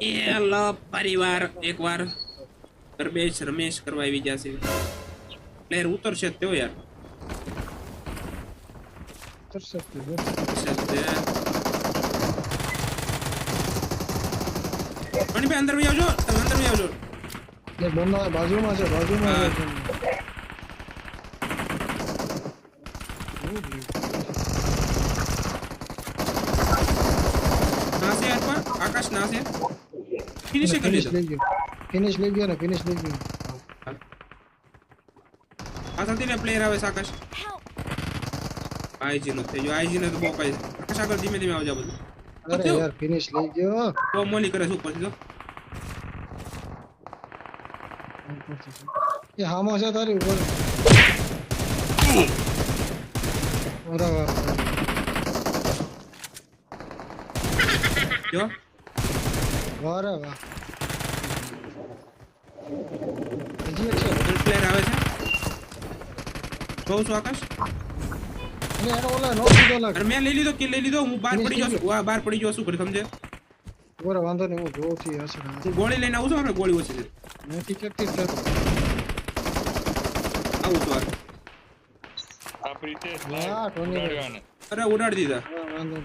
એ લ પરિવાર એકવાર ગરબેશ રમેશ કરવા આવી જશે પ્લેયર ઉતરશે જ તેઓ યાર. ઉતરશે અંદર વહી આવજો. તમે અંદર આવજો. બાજુમાં છે બાજુમાં હા. છે એવું થયું. ના છે યાર પણ આકાશ ના છે ફિનિશ કરી ફિનિશ દીધો લઈ ગયો ફિનિશ લઈ ગયો ને ફિનિશ લઈ ગયો પાછળથી ને પ્લેયર આવે છે આકાશ આઈજી નો થઈ ગયો આઈજી ને તો બહુ કઈ આકાશ આગળ ધીમે ધીમે આવજા બધું અરે થયું? યાર ફિનિશ લઈ ગયો તો મોલી કરે છે ઉપરથી તો એ હામો છે તારી ઉપર બરાબર જો વાહ રે વાહ. હજી એક છે. પ્લેયર આવે છે? જોઉં છું આકાશ. અને એનો ઓલા નો દીધો લાગ અરે મેં લઈ લીધો કિલ લઈ લીધો? હું બહાર પડી જાઉં છું. વાહ બહાર પડી જાઉં શું કરી સમજે. બરાબર વાંધો નહીં હું જોઉં છું હશે હું ગોળી લઈને આવું છું આપણે ગોળી ઓછી છે. નથી કેટલી છે. આવું છું આ. પ્રીતે વાહ, ટોની. અરે ઉડાડી દીધા. વાંધો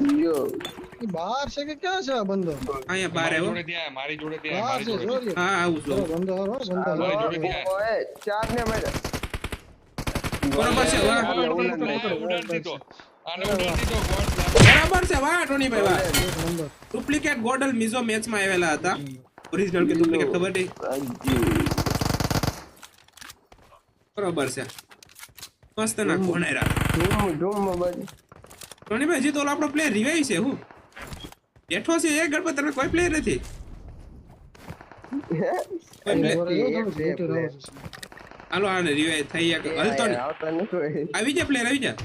નહીં એ બહાર છે કે ક્યાં છે આ બંદો? અહીંયા બહાર આવ્યો. જોડે ત્યાં મારી જોડે ત્યાં બહાર મારી છે જોડે. હા આવું છું. બરો બંદો હારો બંદો મારી જોડે ત્યાં. ઓય ચાર ને મારે બરોબર છે વાહ. ઉડાડ, દીધો આને ઉડાડ દીધો બરાબર છે વાહ ટોનીભાઈ વાહ. ડુપ્લિકેટ ગોડલ મિઝો મેચમાં આવેલા હતા. ઓરિજિનલ કે ડુપ્લિકેટ ખબર નહીં. બરોબર છે. મસ્ત ના કોનેરા. ધૂમ ધૂમ ટોની ભાઈ જી તો ઓલો આપણો પ્લેયર રિવાઈ છે હું? બેઠો છે એ ગણપત તમે કોઈ પ્લેયર નથી. હાલો આને રિવાઈ થઈ ગયા. હલતો નહીં. આવતા આવી જા પ્લેયર આવી જા.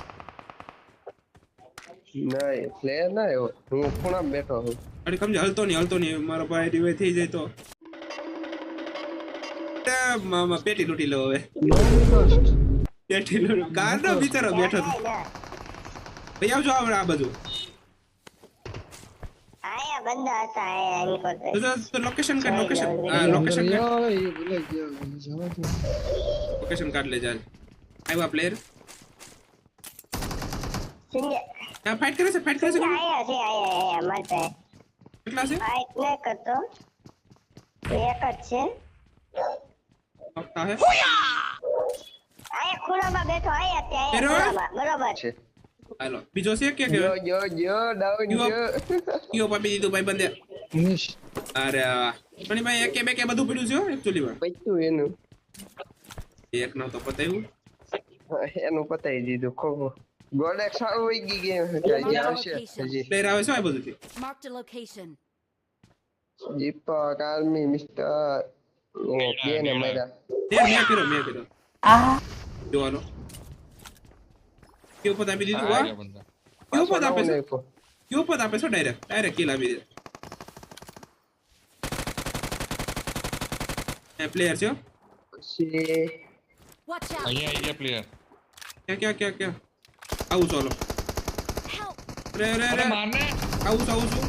નહીં પ્લેયર ના આવ્યો. હું ખૂણા બેઠો છું? અરે સમજે હલતો નહીં હલતો નહીં. મારો ભાઈ રિવાઈ થઈ જાય તો. પેટી લૂટી લો હવે. પેટી લૂટી કાર નો બિચારો બેઠો ભાઈ આવજો આવડે આ બાજુ. આયા બંદા હતા આયા નીકળતે તો લોકેશન કાર્ડ લોકેશન લોકેશન આવે, ઈ ભૂલાઈ ગયો. જવા દો. લોકેશન કાર્ડ લે ચાલ આવ્યા પ્લેયર સિંગે હા ફાઇટ કરે છે ફાઇટ કરે છે આયા છે આયા આયા મારતે કેટલા છે ફાઈટ ન કરતો એક જ છે પક્કા હે આયા ખૂણામાં બેઠો આયા ત્યાં બરોબર છે હાલો બીજો છે કે કે જો જો જો ડાઉન જો કયો પાપી દીધું ભાઈ બંદે. અરે પણ ભાઈ એકે બેકે બધું પડ્યું છે એકચ્યુઅલી માં પચ્યું એનું એક નો તો પતાવ્યું એનું પતાઈ દીધું ખોખો ગોડે સાવ વઈ ગઈ ગેમ હજી આવશે હજી પ્લેયર આવે છે આ બધુંથી Marked a location. Deepak army mister O K ને મારા તે મેં કર્યો મેં કર્યો જો હાલો કયો પદ આપી દીધું વાહ કેવું પદ આપે છે કેવું પદ આપે છે ડાયરેક્ટ ડાયરેક્ટ કિલ આપી દીધું એ પ્લેયર છે. પછી અહીંયા અહીંયા પ્લેયર ક્યાં ક્યાં ક્યાં ક્યાં આવું ચાલો રે રે અરે મારને આવું છું આવું છું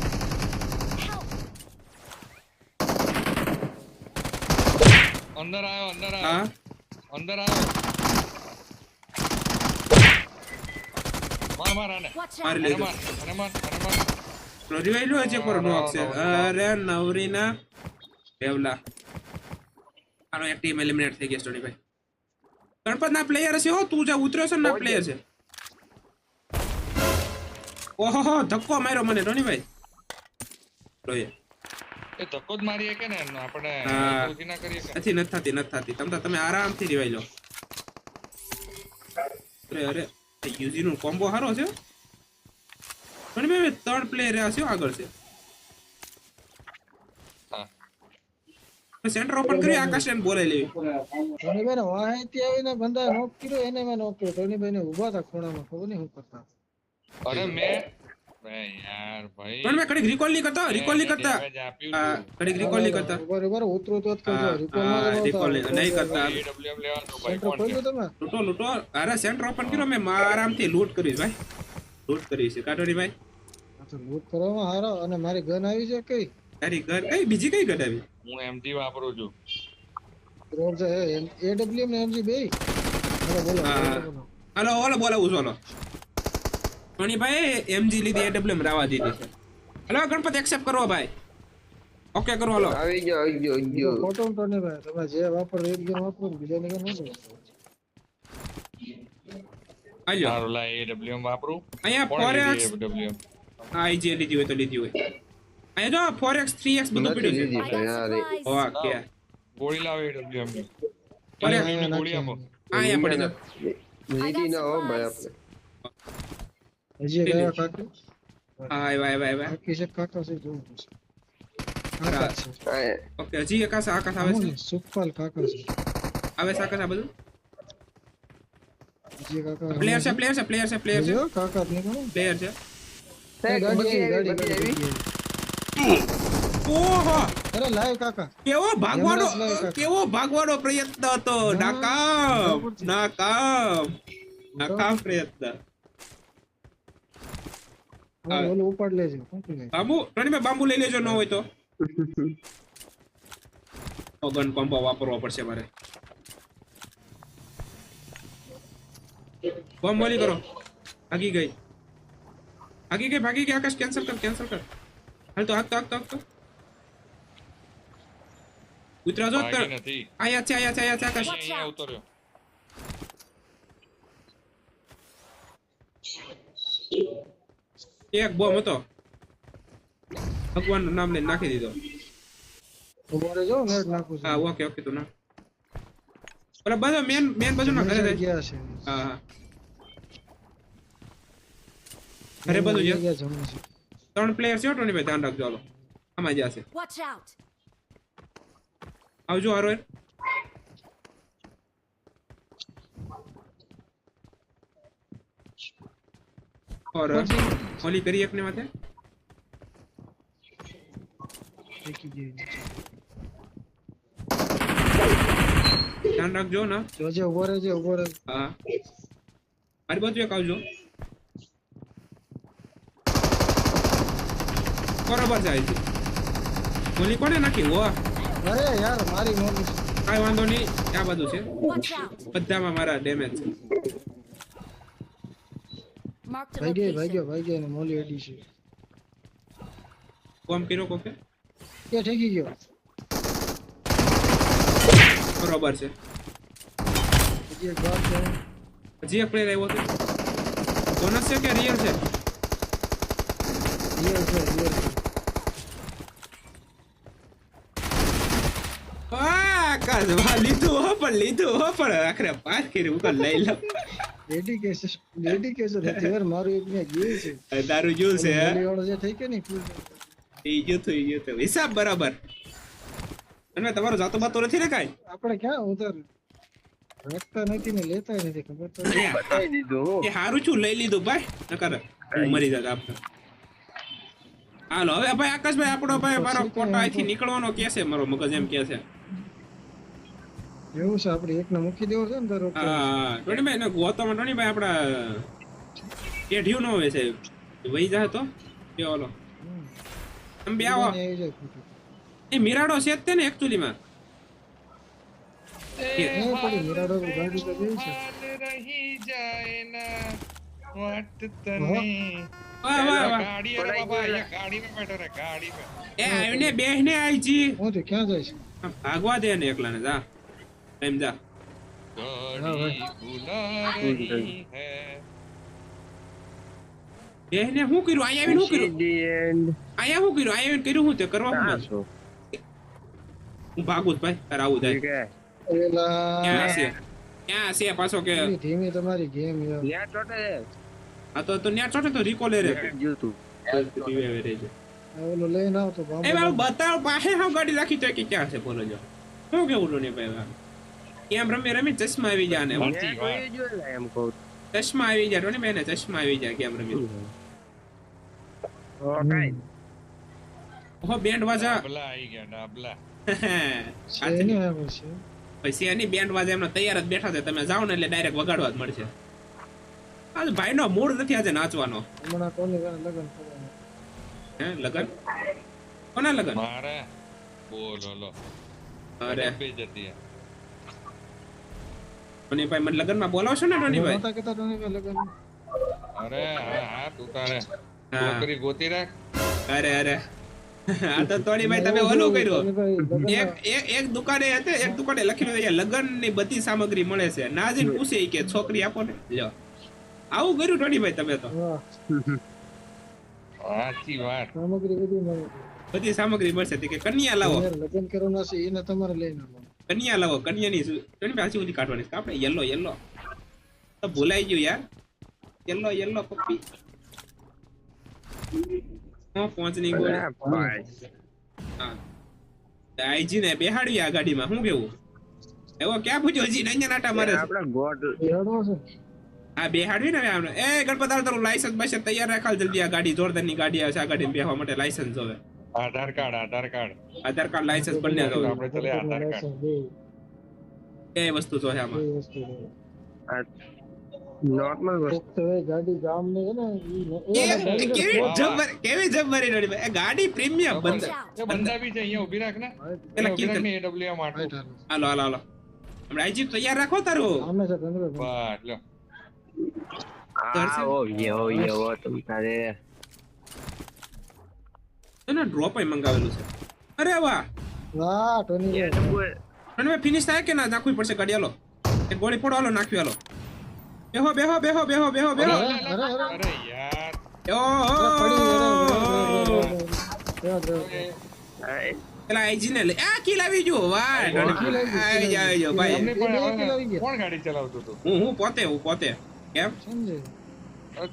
અંદર આવ્યો અંદર આવ્યો અંદર આવ્યો માર માર આને. Watch મારી out! આને લીધું. માર આને માર આને માર રિવાઇવ લો છે પર નો છે અરે નવરીના બેવલા. આનો એક ટીમ એલિમિનેટ થઈ ગઈ સ્ટોરી ભાઈ. ગણપત ના પ્લેયર છે હો તું જે ઉતર્યો છે ના પ્લેયર છે. ઓહો ધક્કો માર્યો મને ટોની ભાઈ. એ ધક્કો જ મારીએ કે ને આપણે હા. ના કરીએ કે નથી નથી થતી નથી થતી. તમે તમે આરામથી રિવાઈ લો. અરે અરે. યુઝી નું કોમ્બો સારો છે પણ મેં થર્ડ પ્લેયર છે આગળ છે સેન્ટર ઓપન કરી આકાશ એમ બોલાઈ લેવી ટોનીભાઈને વાંહેથી આવીને બંદા નોક કર્યો, એને મેં નોક કર્યો. ટોનીભાઈને ઊભા હતા ખૂણામાં, ખબર નહીં શું કરતા. અરે મેં બે યાર ભાઈ. પણ મેં કડીક રિકોલ નહીં કરતા રિકોલ નહીં કરતા. કડીક રિકોલ નહીં કરતા. બરોબર ઉતરો તો નહોતા. નહીં- કરતા. લૂટો? લૂંટો લૂંટો. અરે સેન્ટર ઓપન કર્યો મેં આરામથી લૂટ કરીશ ભાઈ. લૂટ કરીશ કાઢો ની ભાઈ. લૂટ કરવામાં હારો. અને મારી ગન આવી છે કઈ? તારી ગન કઈ? બીજી કઈ ગઢાવી હું એમજી વાપરું છું. રોડ છે એડબ્લ્યુ ને એમજી બે? બોલો બોલો હા. બોલો. હાલો ઓલો બોલાવું છું હાલો ટોનીભાઈ એમજી લીધી એડબ્લ્યુએમ રાવા દીધી છે. હાલો ગણપત એક્સેપ્ટ કરો ભાઈ. ઓકે કરો હાલો. આવી ગયો આવી ગયો આવી ગયો ફોટો તો ભાઈ તમે જે વાપરો એક ગન વાપરો ને બીજાની ન વાપરો? હાલ્યો સારું લા એડબ્લ્યુએમ વાપરું. અહીંયા ફોરેક્સ એડબ્લ્યુએમ હા એ જે લીધી હોય તો લીધી હોય. અહીંયા જો ફોર એક્સ થ્રી એક્સ બધું પડ્યું છે. ઓકે. ગોળી લાવે AWM ની. ગોળી આપો અહીંયા પડી જાવ લીધી ના હો ભાઈ આપણે. હજી કયા કાકા? હા આવ્યા આવ્યા આવ્યા. બાકી છે કાકા છે જોવું પડશે કાકા ઓકે હજી આકાશ આકાશ આવે છે? સુખપાલ કાકા છે. આવે છે આકાશ આ બધું? હજી કાકા પ્લેયર છે પ્લેયર છે પ્લેયર છે પ્લેયર છે. કાકા ગણો પ્લેયર છે. ગાડી ગાડી ગાડી. ઓહો! અરે લાઈવ કાકા. કેવો ભાગવાનો કાકા. કેવો ભાગવાનો પ્રયત્ન હતો. નાકામ. નાકામ. નાકામ પ્રયત્ન. ઓલું ઉપાડ લેજો બાંબુ રણીભાઈ બાંબુ લઈ લેજો ન હોય તો. ગન કોમ્બો વાપરવો પડશે મારે. બોમ્બ મોલી કરો. ભાગી ગઈ. ભાગી ગઈ ભાગી ગઈ આકાશ કેન્સલ કર કેન્સલ કર. હાલ તો આગતો તો હાક તો હાક તો. ઉતરા જો નથી. આયા છે આયા છે આયા છે આકાશ. અહીંયા અહીંયા ઉતર્યો એક બોમ્બ હતો. ભગવાનનું નામ લઈને નાખી દીધો. ઊભો રહેજો નેટ નાખું છું. હા ઓકે ઓકે તો ના ઓલા બધો મેન મેન બાજુ ના ઘરે ગયા છે. હા હા. ઘરે બધું છે? ગયા ત્રણ પ્લેયર છે ટોની ભાઈ ધ્યાન રાખજો હાલો. આમાં જશે છે. આવજો હારો કરી એકને માથે દેખી ગઈ ધ્યાન રાખજો ના જોજે ઊભો રહેજે ઊભો રહે હા મારી બાજુ એક આવજો બરોબર છે ગોલી કોને નાખી વો અરે યાર મારી મોની કાઈ વાંધો નહીં આ બધું છે બધામાં મારા ડેમેજ છે Marked a location. ભાઈ. ગયો ભાઈ ગયો ને મોલી એડી છે. કોમ કર્યો કોકે? કે ઠેકી ગયો. બરોબર છે. હજી એક બાર છે. હજી એક પ્લેયર આવ્યો હતો બોનસ છે કે રિયલ છે? રિયલ છે રિયલ છે. વાહ કાજવા લીધું હો પણ લીધું હો પણ. આખરે પાસ કર્યું લઈ લઉં. ડેડિકેશન ડેડિકેશન હતી યાર મારું એક ને ગયું છે તારું જોયું છે હે? વાળો જે થઈ કે નહીં ફૂલ ગયું તું ગયું તું હિસાબ બરાબર. અને તમારો જાતો બાતો નથી ને કાઈ? આપણે ક્યાં ઉતર રાખતા નથી ને લેતા નથી ખબર તો બતાવી દીધું એ હારું છું લઈ લીધું ભાઈ. નકર હું મરી જાત આપને હાલો હવે ભાઈ આકાશભાઈ આપણો ભાઈ મારો ફોટો અહીંથી નીકળવાનો કે છે? મારો મગજ એમ કે છે. એવું છે આપણે એકને મૂકી દેવો છે ને ધારો હા ટોણીભાઈ ને ગોતમ ટોણીભાઈ આપડા પેઢ્યું નો હોય સાહેબ વહી જા તો. બે ઓલો. તમે બે આવો. એ મિરાડો છે તે ને એકચ્યુઅલી માં. મિરાડો ગાડી તો ગઈ ભાગવા દે ને એકલાને જા. એમ જા गाड़ी बुला रही है બેહને શું કર્યું અહીંયા આવીને શું કર્યું The end. અહીંયા શું કર્યું અહીંયા આવીને કર્યું શું તે કરવા શું ક્યાં માંગે? છો? હું ભાગું જ ભાઈ તારે આવું થાય ઠીક હે. એલા ક્યાં છે ક્યાં છે પાછો કે ધીમી ધીમી તમારી ગેમ યાર ત્યાં ચોટે છે. આ તો તો ન્યા ચોટે તો રિકોલે રે ત્યાં ગયું તું. પીવે વે રહેજે. આ ઓલો લઈને આવ તો એ બાબા બાબુ બતાવ પાસે હાવ ગાડી રાખી તો કે ક્યાં છે બોલો જો શું કેવું લો ને ભાઈ કેમ રમી રમી ચશ્મા આવી જાય ને. એમ કહું. ચશ્મા આવી જાય ને બેને ચશ્મા આવી જાય કેમ રમી. ઓહો બેન્ડ વાજા. ડાબલા આવી ગયા ડાબલા. ને પછી એની બેન્ડ વાજા એમને તૈયાર જ બેઠા છે. તમે જાઓ ને એટલે ડાયરેક્ટ વગાડવા જ મળશે. આજ ભાઈનો મૂડ નથી આજે નાચવાનો. હમણાં કોની લગન હે લગન? કોના લગન? મારે? બોલો લો. અરે. બે જતી હે. ટોનીભાઈ મને લગનમાં બોલાવશો ને ટોનીભાઈ? નહોતા કહેતા ટોનીભાઈ લગન અરે હા હા તું તારે. નોકરી ગોતી રાખ. અરે અરે. આ તો ટોનીભાઈ તમે ઓલું કર્યું. એક એક એક દુકાને હતે એક દુકાને લખેલું અહીંયા લગનની બધી સામગ્રી મળે છે. ના જઈને પૂછે કે છોકરી આપો ને. લ્યો. આવું કર્યું ટોનીભાઈ તમે તો. સાચી વાત. સામગ્રી બધી મળે. બધી સામગ્રી મળશે. કે કન્યા લાવો. છે લગન કરવાના છે એને તમારે લઈને આવવાનું. કન્યા લાવો કન્યાની શું? પાછી હાચી કાઢવાની છે. આપણે યલો યલો તો ભૂલાઈ ગયું યાર. Yellow yellow puppy. હા પહોંચની ગોળ. હા. આઈજી ને બેહાડી આ ગાડીમાં. શું કેવું? એવો ક્યાં પૂછ્યો? હજી અહીંયા નાટા મારે આપણે ગોડ હા બેહાડવી ને આમને એ ગણપત તારું લાયસન્સ બસ તૈયાર રાખાલ જલ્દી. આ ગાડી જોરદારની ગાડી આવે છે. આ ગાડી બેહવા માટે લાયસન્સ જોવે. Aadhaar card Aadhaar card. Aadhaar card license બંને જોવે આપણે ચલે આધાર કાર્ડ. કે વસ્તુ બે આમાં. નોર્મલ વસ્તુ હવે ગાડી ગામ ને છે ને એ એ- કેવી વાહ. જબ્બર કેવી જબ્બરી ગાડી એ ગાડી પ્રીમિયમ બંદર. બંધ બંદા બી છે અહીંયા ઊભી રાખ ને. પેલા કીર્તન ને AWM આટલું. હાલો. હાલો હાલો. હમણાં આઈજી તૈયાર રાખો તારું. અમે છે ચંદ્રભાઈ. બસ લ્યો. આ ઓ યો યો તમ તારે એને ડ્રોપ મંગાવેલું છે. અરે વાહ. વાહ ટોની ટોની મે ફિનિશ થાય કે ના નાખવી પડશે ગાડી? હાલો. એક ગોળી પડો હાલો નાખ્યું હાલો. બેહો બેહો બેહો બેહો બેહો બેહો. અરે, યાર. એ પેલા આઈજી ને લઈ આ કિલ આવી ગયો. વાહ આવી ગયું, આવી ગયું. ભાઈ. કોણ ગાડી ચલાવતો હતું? હું હું પોતે હું પોતે. કેમ? સમજે.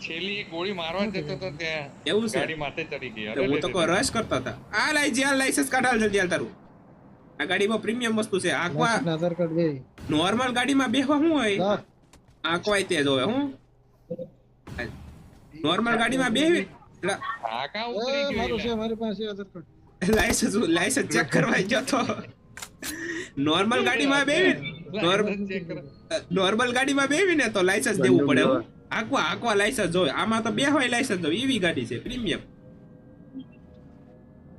છેલ્લી ગોળી મારવા જતો તો ત્યાં એવું છે? ગાડી માથે ચડી ગઈ. અરે હું તો કોઈ રશ કરતા હતા. આ લાઈ આ લાયસન્સ કાઢાલ જલ્દી હાલ તારું. આ ગાડીમાં પ્રીમિયમ વસ્તુ છે. આકવા નજર આધાર કાર્ડ નોર્મલ ગાડીમાં બેહવા શું હોય? આકવાય તે જોવે હું? નોર્મલ ગાડીમાં બેહવી આકા ઉતરી ગયો મારું છે મારી પાસે Aadhaar card license license check કરવા ગયો તો. નોર્મલ ગાડીમાં બેહવી કરો. નોર્મલ ગાડીમાં બેહવી ને તો લાયસન્સ દેવું પડે હું? આકવા આકવા લાયસન્સ જોવે આમાં તો બે હોય લાયસન્સ જોવે એવી ગાડી છે પ્રીમિયમ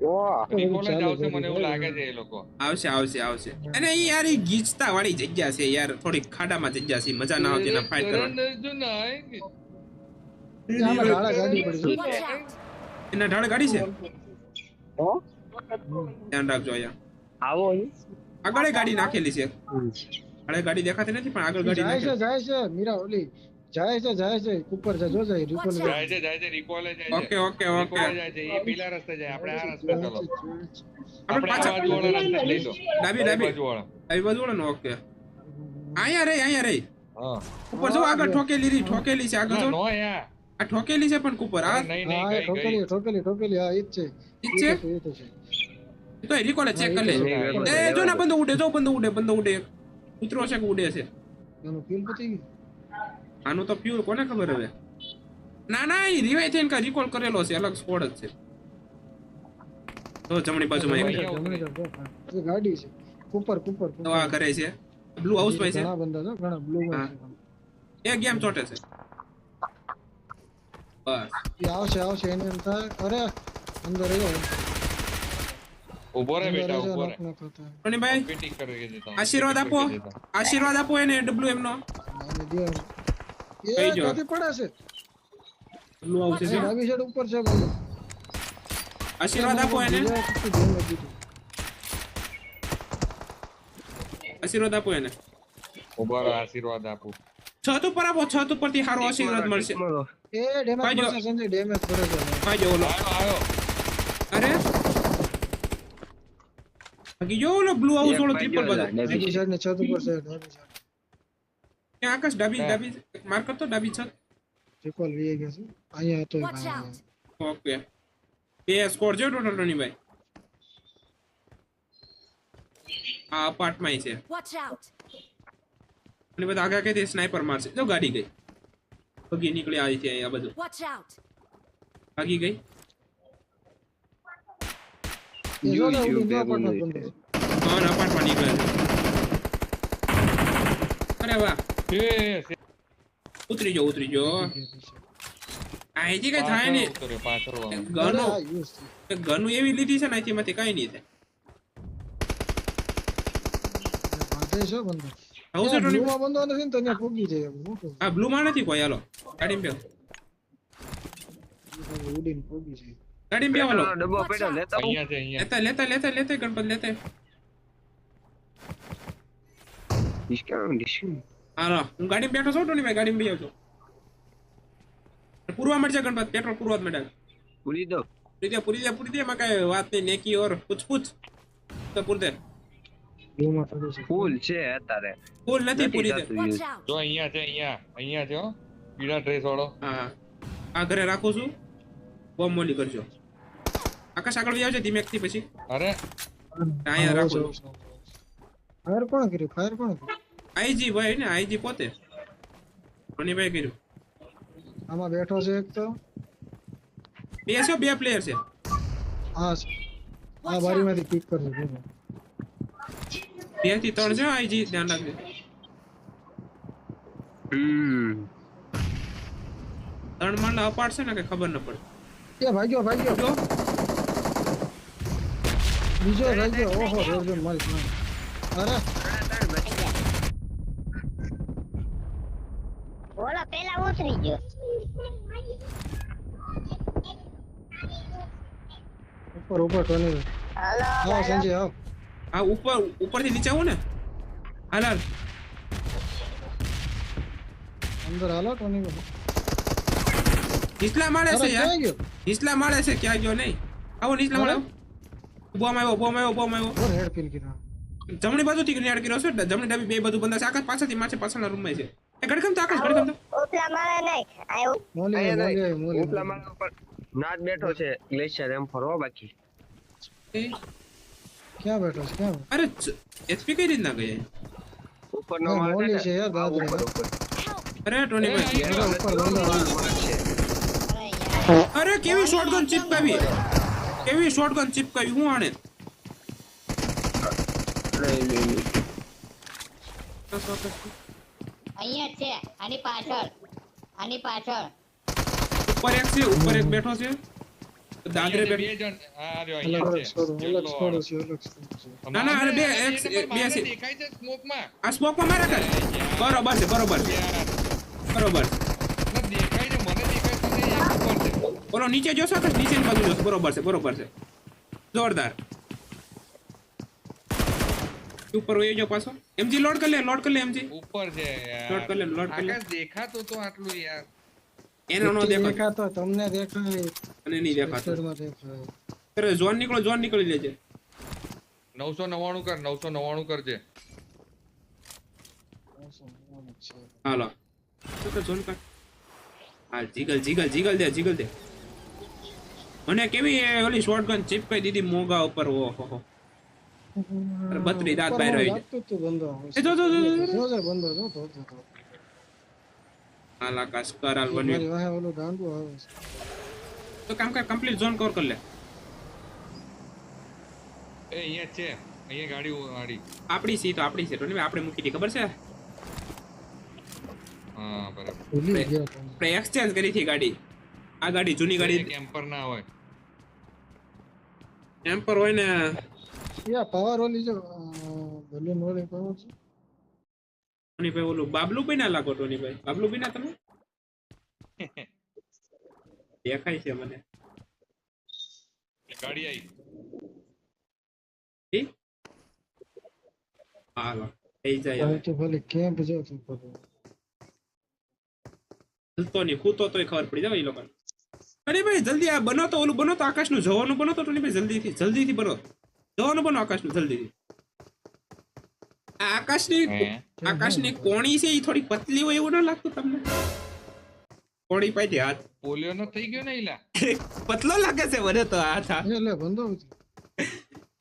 આવશે મને એવું લાગે છે એ લોકો. આવશે આવશે આવશે. અને ઈ યાર ગીચતા વાળી જગ્યા છે યાર. થોડીક ખાડામાં જગ્યા છે. મજા ના આવતી ના ફાઇટ કરવાની. તરંદ જો ના આયેંગે. આમાં ઢાળા ગાડી પડી Watch out! એના ઢાળ ગાડી છે? ધ્યાન રાખજો અહીંયા. આવો આગળ ગાડી નાખેલી છે. આગળ ગાડી દેખાતી નથી પણ આગળ ગાડી જાય છે જાય છે. મીરા ઓલી જાય છે જાય છે. ઉપર છે જો જાય રિપોર્ટ જાય છે જાય છે રિકોલ જાય છે. Okay okay okay. જાય છે એ પેલા રસ્તે જાય આપણે આ રસ્તે ચાલો. આપણે પાછા બાજુ વાળા રસ્તે લઈ લો. ડાબી ડાબી. બાજુ વાળા આવી બાજુ વાળા ને ઓકે. અહીંયા રે અહીંયા રે હા. ઉપર જો આગળ ઠોકેલી રી ઠોકેલી છે આગળ જો. નો યા આ ઠોકેલી છે પણ કુપર આ નહીં નહીં ગઈ ઠોકેલી ઠોકેલી ઠોકેલી હા ઈ છે. ઈ છે? તો એ રિકોર્ડ ચેક કરી લે. એ એ જો ને બંદો ઉડે જો બંદો ઉડે બંદો ઉડે. ઉતરો છે કે ઉડે છે? એનો ફીલ પતી ગયું? આનું તો પ્યોર કોને ખબર હવે? ના ના એ રિવાઈ થઈને કા રિકોલ કરેલો છે અલગ સ્કોડ જ છે. તો જમણી બાજુમાં એક. એ ગાડી છે. કુપર કુપર તો આ કરે છે. બ્લુ હાઉસ પાસે ઘણા બંદા છે ઘણા બ્લુ હાઉસ એક ગેમ ચોટે છે. બસ. છે એ આવશે આવશે એને એમ થાય અરે અંદર રહ્યો. ઊભો રે બેટા ઊભો રે પણ તમે. આશીર્વાદ આપો. આશીર્વાદ આપો એને ડબલ્યુ એમ નો. બ્લુ છે. ડાબી સાઈડ ઉપર છે બંદો. આશીર્વાદ આપો એને. બીજા કેટલું ધ્યાન નથી દીધું. આશીર્વાદ આપો એને. ઊભો આશીર્વાદ આપું. છત ઉપર આપો છત ઉપરથી સારો આશીર્વાદ મળશે. એ ડેમેજ સંજય ડેમેજ પડે છે ઓલો. આવ્યો અરે? બાકી જો ઓલો બ્લુ હાઉસ ઓલો ટ્રિપલ ભાઈ જો સાઈડ ને છત ઉપર છે ડાબી સાઈડ ત્યાં આકાશ ડાબી ડાબી માર્ક કરતો ડાબી છત. રિકોલ વી ગયો છે. અહીંયા હતો! ઓકે. બે સ્કોર જો ટોટલ ટોની ભાઈ આ અપાર્ટમાં છે. અને બધા આગળ કઈ સ્નાઈપર મારશે. જો ગાડી ગઈ. ભગી નીકળી આવી છે અહીંયા બધું. ભાગી ગઈ. અપાર્ટમાં નીકળે અરે વાહ. એ, એ, ઉતરી જો ઉતરી જો અહીંથી કઈ થાય નહીં. ગનો છે. ગનું એવી લીધી છે ને અહીંથી માંથી કઈ નહીં થાય છે છે છે લેતા લેતા લેતા ગણપત લેતા ડિસ્કાઉન્ટ હું ગાડીમાં બેઠો છું ટોની ભાઈ ગાડીમાં બેહો છું. પૂરવા મળશે ગણપત પેટ્રોલ પૂરવા જ મળે. પૂરી દો. પૂરી દે પૂરી દે પૂરી દે એમાં કઈ વાત નહીં નેકી ઓર પૂછ પૂછ તો પૂર દે. છે ફૂલ છે અત્યારે. ફૂલ નથી પૂરી દે! જો અહીંયા છે અહીંયા. અહીંયા છે પીળા ડ્રેસ વાળો. હા આ ઘરે રાખું છું. બોમ્બ મોલી કરજો. આકાશ આગળ આવજે ધીમેકથી પછી. અરે. અહીંયા રાખો ફાયર કોણ કર્યું? ફાયર કોણ કર્યું? આઈજી ભાઈ ને આઈજી પોતે. ભાઈ કર્યું. આમાં બેઠો છે એક તો. બે છે બે પ્લેયર છે. આ છે આ બારીમાંથી પીક કરજો. બેથી ત્રણ છે આઈજી ધ્યાન રાખજો. હમ. ત્રણ માંડા અપાડ છે ને કે ખબર ન પડે. એ ભાગ્યો ભાગ્યો. જો. બીજો ભાગ્યો. ઓહો રેડજો મારી. અરે બોલો પેલા ઉતરી ગયો ઉપર ઉપર ટોની હાલો આવો સંજય આવો. આ ઉપર ઉપરથી નીચે આવો ને. હાલ હાલ. અંદર હાલો ટોની નીચલા માળે છે યાર. નીચલા માળે છે ક્યાં ગયો નહીં. આવો નીચલા માળે બોમ આવ્યો બોમ આવ્યો બોમ આવ્યો. હેડ ફીલ કીધા જમણી બાજુથી નિયાળ કર્યો છે જમણી ડાબી બે બધું બંદા છે આકાશ પાછળથી માછે પાછળના રૂમમાં છે. ગડકમ તો આકાશ ગડકમ તો. ઉપલા નહીં આયો મોલી મોલી મોલી. ઉપલા માળા ઉપર નાદ બેઠો છે ગ્લેશિયર એમ ફરવા બાકી. ક્યાં બેઠો છે ક્યાં? અરે એચપી કઈ રીતના ગઈ ઉપર નો મોલી છે યાર, ઉપર. અરે ટોની ભાઈ. ઉપર છે. અરે કેવી શોટગન ચિપકાવી? કેવી શોટગન ચિપકાવી? હું આણે? લઈ, લઈ, લઈ. અહીંયા છે આની પાછળ આની પાછળ. ઉપર એક છે ઉપર એક બેઠો છે. દાદરે બેઠો. આ રહ્યો અહીંયા છે. ના, ના, અરે બે, એક- બે છે. દેખાય છે સ્મોકમાં? આ સ્મોકમાં મારા કર. બરોબર છે બરોબર છે. બરોબર દેખાય છે મને દેખાય છે ને એક ઉપર છે. ઓલો નીચે જોશો કે નીચેની બાજુ જોશો? બરોબર છે બરોબર છે. જોરદાર. ઉપર વયો જો પાછો. એમજી લોડ કરી લે લોડ કરી લે એમજી. ઉપર છે લોડ કરી લે લોડ કરી લે. આકાશ દેખાતો તો આટલું યાર. એનો નો દેખાતો તમને દેખાય. અને નહીં દેખાતો. અરે ઝોન નીકળો ઝોન નીકળી લેજે. નવસો નવ્વાણું કર નવસો નવ્વાણું કરજે. હાલો. તો કે ઝોન કર? હાલ જીગલ જીગલ જીગલ દે જીગલ દે. મને કેવી એ ઓલી શોટગન ચીપકાઈ દીધી મોગા ઉપર ઓહો બત્રી દાંત બહાર આવી જાય. જ તું બંધો એ જો જો જો બંધો જો. તો તો તો. કરાલ બન્યું. વાહે ઓલું ગાંડું આવે છે. તો કામ કર કમ્પ્લીટ ઝોન કવર કર લે. એ અહીંયા છે. અહીંયા ગાડી ગાડી આપણી સી તો આપણી છે તો આપણે મૂકી દી ખબર છે? હા બરાબર. એક્સચેન્જ કરી હતી ગાડી. આ ગાડી જૂની ગાડી કેમ્પર ના હોય. એમ્પર હોય ને યા પાવર ઓલી જો બલૂન વાળી પાવર છે. ટોની ભાઈ ઓલું બાબલુ ભાઈ ના લાગો ટોની ભાઈ બાબલુ ભાઈ ના તમે? દેખાય છે મને. ગાડી આવી ઠીક હાલો થઈ જાય તો ભલે કેમ્પ જો તું બધું હલતો નહીં ખૂતો તોય ખબર પડી જાય એ લોકોને. અરે ભાઈ જલ્દી આ બનો તો ઓલું બનો તો આકાશનું જવાનું બનો તો ટોની ભાઈ જલ્દીથી જલ્દીથી બનો. જવાનું બનો આકાશનું જલ્દી. આકાશની આકાશની કોણી છે એ થોડી પતલી હોય એવું ના લાગતું તમને? કોણી પાઈ હાથ. પોલિયો નો થઈ ગયો ને ઈલા? પતલો લાગે છે મને તો હાથ આ. એ બંધો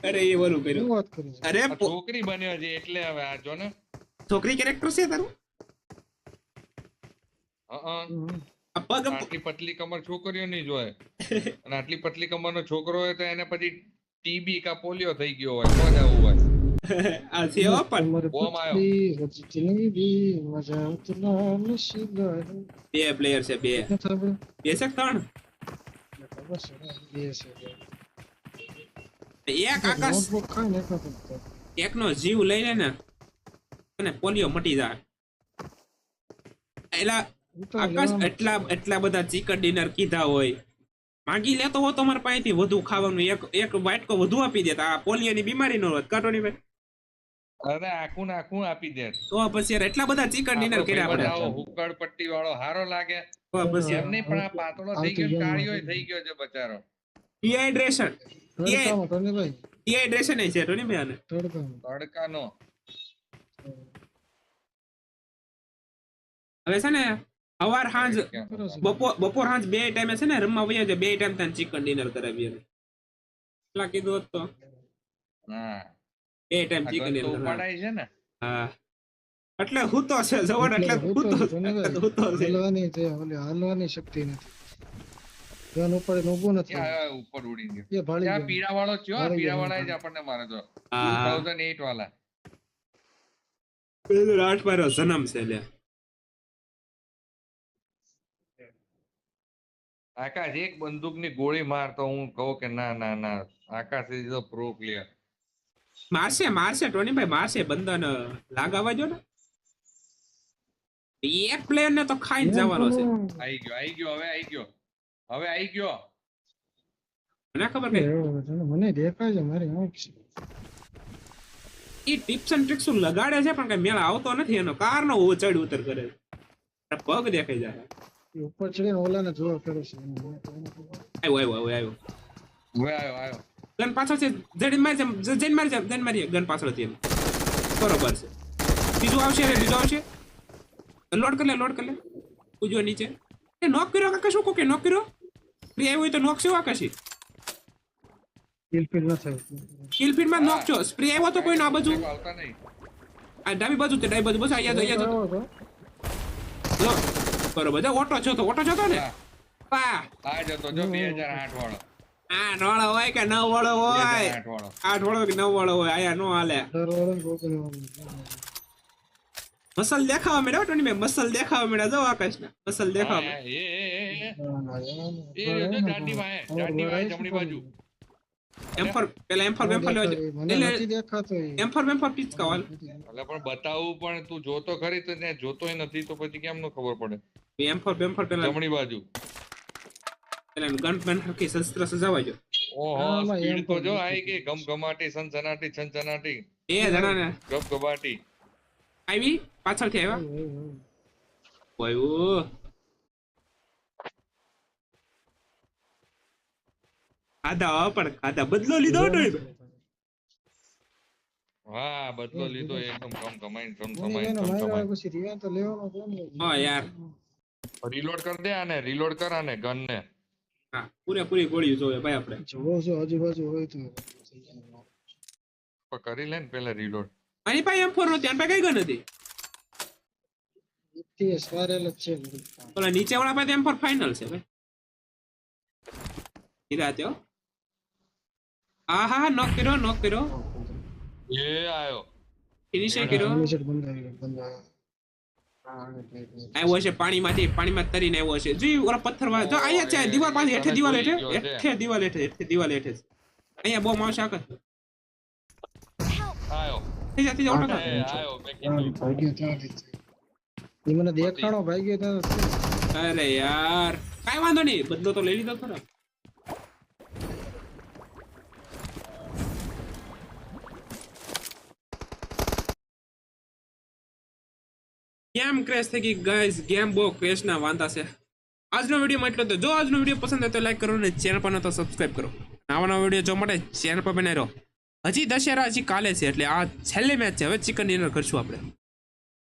અરે એ બોલું કર્યું. વાત કરી અરે છોકરી બન્યો છે એટલે હવે આ જો ને. છોકરી કેરેક્ટર છે તારું? હં. હમ. આ પગ આટલી પતલી કમર છોકરીઓ નહીં જોય અને આટલી પતલી કમર નો છોકરો હોય તો એને પછી ટીબી કા પોલિયો થઈ ગયો હોય કોને આવું હોય? આ છે પણ? બોમ આવ્યો. મજા બે પ્લેયર છે બે. બે છે ત્રણ. એક આકાશ એકનો જીવ લઈ લે ને અને પોલિયો મટી જાય. એલા આકાશ એટલા એટલા બધા ચિકન ડિનર કીધા હોય. માંગી લેતો હો તો મારા પાસેથી વધુ ખાવાનું એક એક વાટકો વધુ આપી દેતા. આ પોલિયોની બીમારી નો હોત. કાટો ની ભાઈ? અરે આખું ને આખું આપી દે તો પછી યાર એટલા બધા ચિકન ડિનર કર્યા આપણે. હુકડ પટ્ટી વાળો હારો લાગે. તો પછી એમને પણ આ પાતળો થઈ ગયો કાળિયો થઈ ગયો છે બચારો. ડિહાઇડ્રેશન ડિહાઇડ્રેશન એ છે ટોની ભાઈ આને તડકાનો. હવે છે ને સવાર સાંજ બપોર બપોર સાંજ બે ટાઈમે છે ને રમવા વયા છે બે ટાઈમ તને ચિકન ડિનર કરાવીએ એટલા કીધું હોત તો. હા. બે ટાઈમ ચિકન ડિનર પડાય છે ને. હા. એટલે હું તો છે જવાન એટલે એટલે હું તો હું તો ટોનીભાઈ, હું તો છે. હાલવાની છે, ઓલી હલવાની શક્તિ નથી. ધ્યાન ઉપર ઊભું નથી ઉપર ઉડી ગયો. એ ભાળી ત્યાં ગયું. પીળા વાળો મારી પીળા વાળા જ આપણને મારે તો. હા. 2008 વાળા પેલો આઠ મારો જન્મ છે લે આકાશ એક બંદૂકની ગોળી માર તો હું કહું કે ના ના ના Akash is a pro player મારશે મારશે ટોનીભાઈ મારશે બંદન લાગાવા જો ને. એક પ્લેયર ને તો ખાઈને જવાનો છે. આઈ ગયો આઈ ગયો હવે આઈ ગયો. હવે આઈ ગયો. મને ખબર કે એવું છે ને, મને દેખાય છે મારી આંખ એ ટિપ્સ એન્ડ ટ્રિક્સ લગાડે છે પણ કઈ મેળ આવતો નથી એનો કાર નો ચડ ઉતર કરે છે. પગ દેખાઈ જાય. ઉપર ચડીને ઓલાને જોવા કરે છે. આવ્યો આવ્યો આવ્યો આવ્યો. હવે આવ્યો આવ્યો. ગન પાછળ છે. જડીને મારી છે જઈને મારી છે જઈને મારી ગન પાછળ એમ. બરોબર છે. બીજું આવશે રે બીજું આવશે. લોડ કર લે લોડ કર લે. ઉજો નીચે. એ નોક કર્યો કાકા? શું કોકે નોક કર્યો? ફ્રી આવ્યો હોય તો નોક છે આકાશી ફીલ ન થાય કિલમાં નોક છો? સ્પ્રે આવ્યો તો કોઈ ના બાજુ? નહીં. આ ડાબી બાજુ તે ડાબી બાજુ. બસ અહીંયા આવો તો. તો લો બરોબર ઓટો છો તો ઓટો છો તો ને હા. પા આ જતો જો 2008 વાળો આ નોળો હોય કે નવ વાળો હોય આઠ વાળો કે નવ વાળો હોય આયા નો હાલે. મસલ દેખાવા મળ્યા ટોની મે મસલ દેખાવા મળ્યા જો આકાશ ને મસલ દેખાવા એ એ એ, એ ના, વાય. વાહે, વાહે ભરાય જમણી બાજુ. એમ પેલા એમ્ફર ફર પણ. એમ ફર લેવા એટલે દેખાતો એ. એમ ફર એમ ફર પીચકા વાલ એટલે પણ બતાવું પણ તું જોતો ખરી તો ને જોતોય નથી તો પછી કેમ નો ખબર પડે એમ ફર એમ ફર પેલા જમણી બાજુ. પેલા ગન પેન હરખી શસ્ત્ર સજાવાજો ઓહો સ્પીડ તો જો આઈ ગઈ. ગમ ગમાટી સનસનાટી છનછનાટી એ જણા ને ગબગબાટી. આવી? પાછળથી આવ્યા? ઓય, હો પણ ખાધા. બદલો લીધો ને હા બદલો લીધો એકદમ કમ કમાઈને કમ એને કમ રિયા તો લેવાનો કોણ હા યાર. રીલોડ કર દે આને રીલોડ કર આને ગન ને. હા પૂરેપૂરી ગોળી જોવે ભાઈ આપણે. જોવો છો આજુબાજુ હોય તો પણ કરી લે ને પેલા રીલોડ મારી પાસે એમ ફોર નથી પાસે કઈ ગન હતી? છે બધું. નીચે વાળા પાસે એમ ફોર ફાઇનલ છે ભાઈ. હીરા હો. હા હા નોક કર્યો નોક કર્યો. એ આયો. ફિનિશ કર્યો. બંધ બંધાવી બંધાવી. હા, એટલે, એટલે. આવ્યો છે પાણીમાંથી પાણીમાં તરીને આવ્યો છે. જી ઓલા પથ્થર વાળા જો અહીંયા છે દિવાલ પાસે હેઠે દિવાલ હેઠે? હેઠે દિવાલ હેઠે હેઠે દિવાલ હેઠે અહીંયા બોમ્બ આવશે આગળ! આયો. થઈ જા થઈ જા ઓટો કર. આયો મેં કીધું. મને ભાગ્યો ત્યાં અરે યાર કાઈ વાંધો નહીં બદલો તો લઈ લીધો ખરો. ગેમ ક્રેશ થઈ ગઈ? ગાઈઝ ગેમ બહુ ક્રેશના વાંધા છે. આજનો વીડિયો એટલો તો જો આજનો વીડિયો પસંદ આવે તો લાઈક કરો અને ચેનલ પર ન તો સબસ્ક્રાઇબ કરો. નવા નવા વીડિયો જોવા માટે ચેનલ પર બનાવી રહો. હજી દશેરા હજી કાલે છે, એટલે આ છેલ્લી મેચ છે. હવે ચિકન ડિનર કરશું આપણે.